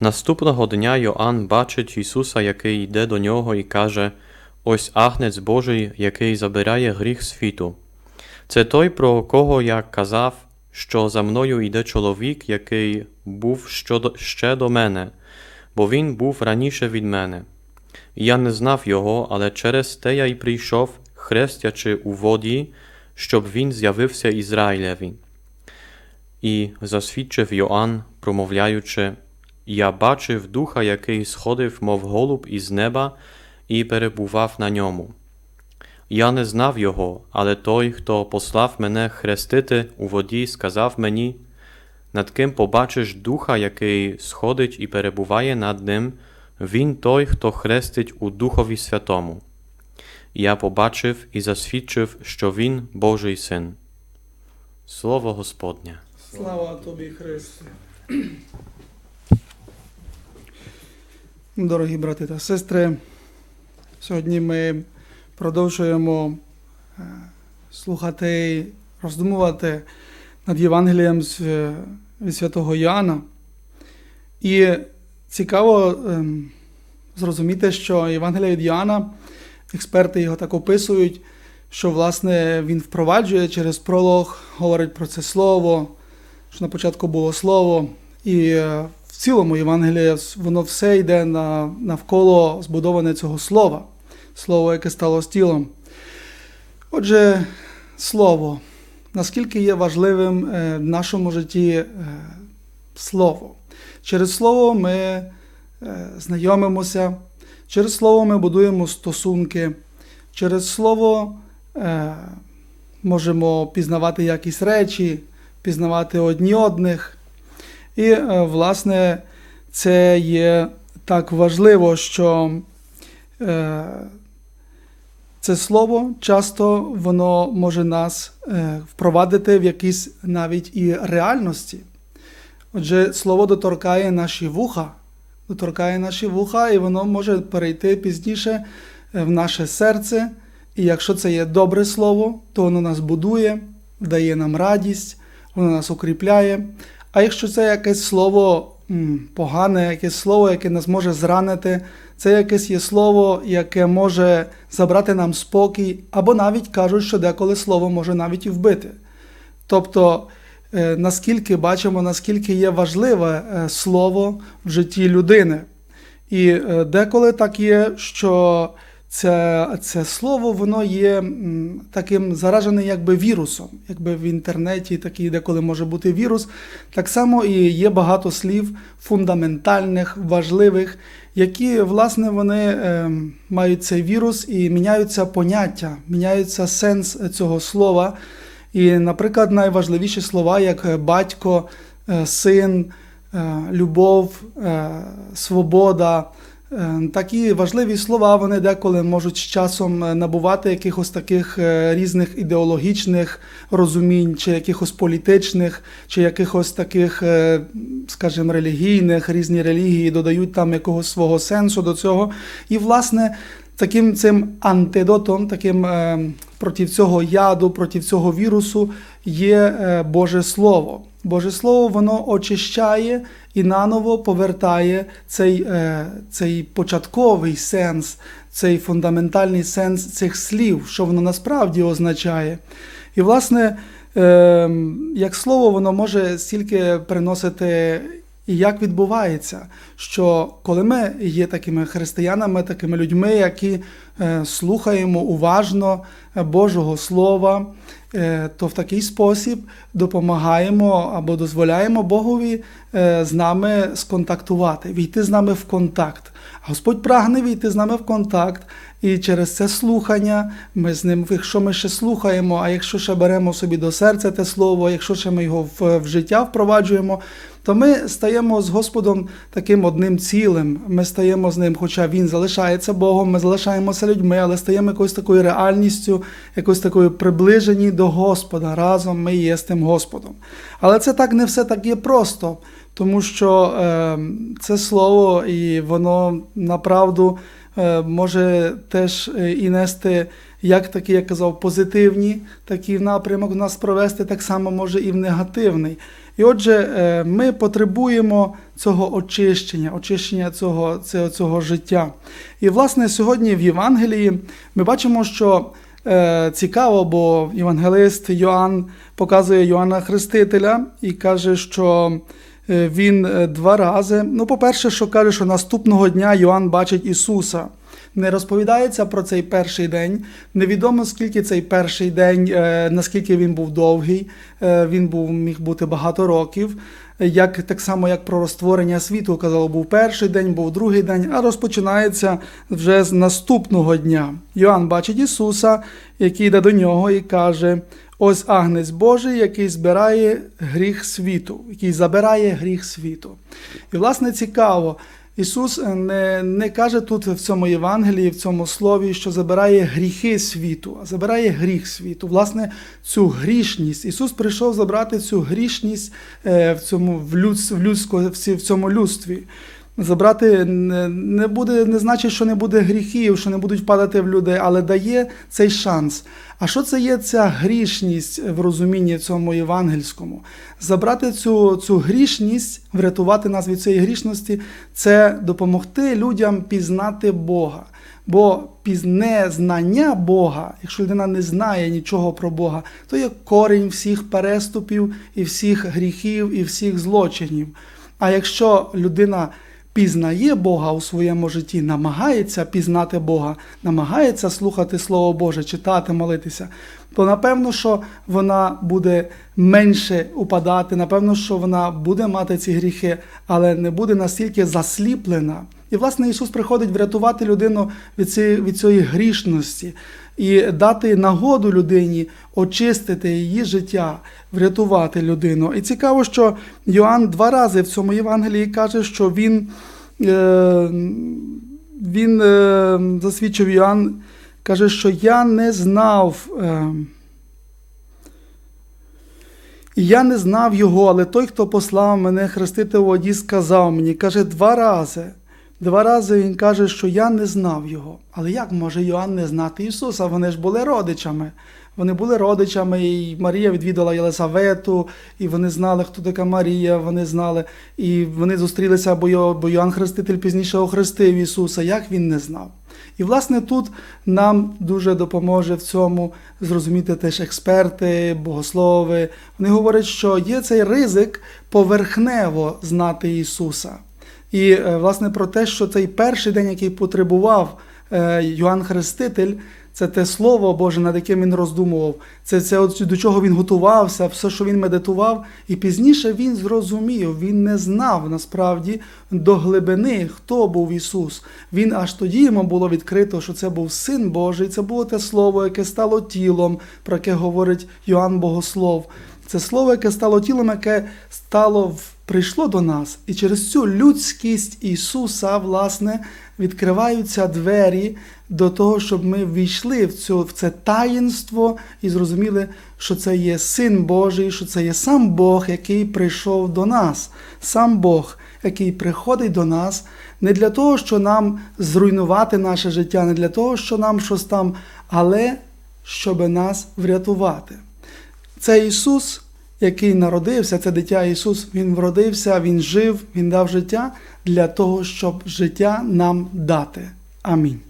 Наступного дня Йоанн бачить Ісуса, який йде до нього і каже: Ось агнець Божий, який забирає гріх світу. Це той, про кого я казав, що за мною йде чоловік, який був ще до мене, бо він був раніше від мене. Я не знав його, але через те я й прийшов, хрестячи у воді, щоб він з'явився Ізраїлеві. І засвідчив Йоанн, промовляючи, я бачив духа, який сходив, мов голуб із неба, і перебував на ньому. Я не знав його, але той, хто послав мене хрестити у воді, сказав мені, над ким побачиш духа, який сходить і перебуває над ним, він той, хто хрестить у Духові Святому. Я побачив і засвідчив, що він Божий син. Слово Господнє. Слава тобі, Христе. Дорогі брати та сестри, сьогодні ми продовжуємо е, слухати, роздумувати над Євангелієм е, від святого Йоанна. І цікаво ем, зрозуміти, що Євангелія від Йоанна, експерти його так описують, що власне він впроваджує через пролог, говорить про це слово, що на початку було слово, і е, цілому Євангеліє воно все йде на, навколо збудоване цього слова, слово, яке стало тілом. Отже, слово. Наскільки є важливим е, в нашому житті е, слово? Через слово ми е, знайомимося, через слово ми будуємо стосунки, через слово можемо пізнавати якісь речі, пізнавати одні одних. І, е, власне, це є так важливо, що е, це слово часто воно може нас е, впровадити в якісь навіть і реальності. Отже, слово доторкає наші вуха, доторкає наші вуха, і воно може перейти пізніше в наше серце. І якщо це є добре слово, то воно нас будує, дає нам радість, воно нас укріпляє. А якщо це якесь слово погане, якесь слово, яке нас може зранити, це якесь є слово, яке може забрати нам спокій, або навіть кажуть, що деколи слово може навіть вбити. Тобто, е, наскільки бачимо, наскільки є важливе е, слово в житті людини. І е, деколи так є, що це, це слово воно є таким заражене якби вірусом. Якби в інтернеті такий деколи може бути вірус. Так само і є багато слів фундаментальних, важливих, які, власне, вони е, мають цей вірус і міняються поняття, міняється сенс цього слова. І, наприклад, найважливіші слова, як батько, е, син, е, любов, е, свобода. Е, Такі важливі слова вони деколи можуть з часом е, набувати якихось таких е, різних ідеологічних розумінь, чи якихось політичних, чи якихось таких, скажімо, релігійних, різні релігії додають там якогось свого сенсу до цього. І, власне, таким цим антидотом, таким проти цього яду, проти цього вірусу є Боже Слово. Боже Слово, воно очищає і наново повертає цей, е, цей початковий сенс, цей фундаментальний сенс цих слів, що воно насправді означає. І, власне, е, як слово, воно може стільки приносити. І як відбувається, що коли ми є такими християнами, такими людьми, які е, слухаємо уважно Божого Слова, то в такий спосіб допомагаємо або дозволяємо Богові е, з нами сконтактувати, війти з нами в контакт. Господь прагне війти з нами в контакт, і через це слухання ми з ним, якщо ми ще слухаємо, а якщо ще беремо собі до серця те слово, якщо ще ми його в, в життя впроваджуємо, то ми стаємо з Господом таким одним цілим. Ми стаємо з ним, хоча він залишається Богом, ми залишаємося людьми, але стаємо якоюсь такою реальністю, якоюсь такою приближені до Господа. Разом ми є з тим Господом. Але це так не все так є просто, тому що е, це слово, і воно направду е, може теж е, і нести як такі, я казав, позитивні, такі напрямок нас провести, так само може і в негативний. І отже, е, ми потребуємо цього очищення, очищення цього, цього, цього життя. І, власне, сьогодні в Євангелії ми бачимо, що цікаво, бо євангелист Йоанн показує Йоанна Хрестителя і каже, що е, він е, два рази. Ну, по-перше, що каже, що наступного дня Йоанн бачить Ісуса. Не розповідається про цей перший день. Невідомо скільки цей перший день, е, наскільки він був довгий. Е, він був міг бути багато років. Як так само, як про розтворення світу казало, був перший день, був другий день, а розпочинається вже з наступного дня. Йоанн бачить Ісуса, який йде до нього і каже: Ось агнець Божий, який збирає гріх світу, який забирає гріх світу. І, власне, цікаво. Ісус е, не, не каже тут в цьому Євангелії, в цьому слові, що забирає гріхи світу, а забирає гріх світу. Власне, цю грішність. Ісус прийшов забрати цю грішність е, в цьому в, людсь, в, людсько, в цьому людстві. Забрати не, буде, не значить, що не буде гріхів, що не будуть впадати в людей, але дає цей шанс. А що це є ця грішність в розумінні цьому євангельському? Забрати цю, цю грішність, врятувати нас від цієї грішності, це допомогти людям пізнати Бога. Бо пізне знання Бога, якщо людина не знає нічого про Бога, то є корінь всіх переступів і всіх гріхів і всіх злочинів. А якщо людина пізнає Бога у своєму житті, намагається пізнати Бога, намагається слухати Слово Боже, читати, молитися, то напевно, що вона буде менше упадати, напевно, що вона буде мати ці гріхи, але не буде настільки засліплена. І, власне, Ісус приходить врятувати людину від цієї, від цієї грішності і дати нагоду людині очистити її життя, врятувати людину. І цікаво, що Йоанн два рази в цьому Євангелії каже, що він, е, він е, засвідчив Йоанн, каже, що я не знав. Е, і я не знав його, але той, хто послав мене хрестити у воді, сказав мені, каже, два рази. Два рази він каже, що я не знав його. Але як може Йоанн не знати Ісуса? Вони ж були родичами. Вони були родичами, і Марія відвідала Єлисавету, і вони знали, хто така Марія, вони знали, і вони зустрілися, бо Йоанн Хреститель пізніше охрестив Ісуса. Як він не знав? І, власне, тут нам дуже допоможе в цьому зрозуміти теж експерти, богослови. Вони говорять, що є цей ризик поверхнево знати Ісуса. І, е, власне, про те, що цей перший день, який потребував е, Йоанн Хреститель, це те слово Боже, над яким він роздумував, це, це от до чого він готувався, все, що він медитував. І пізніше він зрозумів, він не знав насправді до глибини, хто був Ісус. Він аж тоді йому було відкрито, що це був Син Божий, це було те слово, яке стало тілом, про яке говорить Йоанн Богослов. Це слово, яке стало тілом, яке стало в- прийшло до нас, і через цю людськість Ісуса, власне, відкриваються двері до того, щоб ми війшли в, цю, в це таїнство і зрозуміли, що це є Син Божий, що це є сам Бог, який прийшов до нас, сам Бог, який приходить до нас не для того, що нам зруйнувати наше життя, не для того, що нам щось там, але щоб нас врятувати. Це Ісус, який народився, це дитя Ісус, Він вродився, Він жив, Він дав життя для того, щоб життя нам дати. Амінь.